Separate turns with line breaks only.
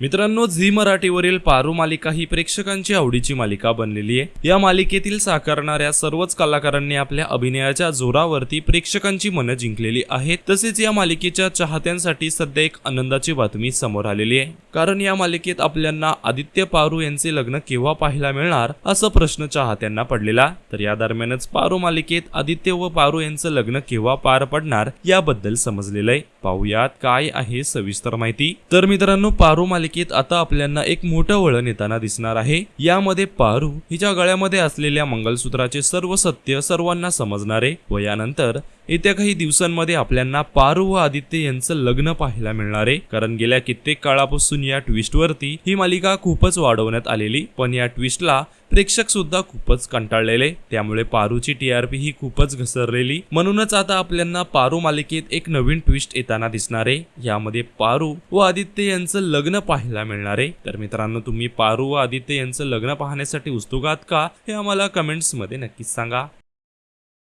मित्रांनो झी मराठीवरील पारू मालिका ही प्रेक्षकांची आवडीची मालिका बनलेली आहे. या मालिकेतील साकारणाऱ्या सर्वच कलाकारांनी आपल्या अभिनयाच्या जोरावरती प्रेक्षकांची मनं जिंकलेली आहेत. तसेच या मालिकेच्या चाहत्यांसाठी सध्या एक आनंदाची बातमी समोर आलेली आहे. कारण या मालिकेत आपल्यांना आदित्य पारू यांचे लग्न केव्हा पाहायला मिळणार असा प्रश्न चाहत्यांना पडलेला. तर या दरम्यानच पारू मालिकेत आदित्य व पारू यांचं लग्न केव्हा पार पडणार याबद्दल समजलेलं आहे. पाहुयात काय आहे सविस्तर माहिती. तर मित्रांनो पारू मालिकेत आता आपल्याला एक मोठं वळण येताना दिसणार आहे. यामध्ये पारू हिच्या गळ्यामध्ये असलेल्या मंगलसूत्राचे सर्व सत्य सर्वांना समजणारे व यानंतर येत्या काही दिवसांमध्ये आपल्याला पारू व आदित्य यांचं लग्न पाहायला मिळणार आहे. कारण गेल्या कित्येक काळापासून या ट्विस्टवरती ही मालिका खूपच वाढवण्यात आलेली पण या ट्विस्टला प्रेक्षक सुद्धा खूपच कंटाळलेले. त्यामुळे पारूची टीआरपी ही खूपच घसरलेली. म्हणूनच आता आपल्याला पारू मालिकेत एक नवीन ट्विस्ट येताना दिसणार आहे. यामध्ये पारू व आदित्य यांचं लग्न पाहायला मिळणार आहे. तर मित्रांनो तुम्ही पारू व आदित्य यांचं लग्न पाहण्यासाठी उत्सुक आहात का? हे आम्हाला कमेंट्समध्ये नक्कीच सांगा.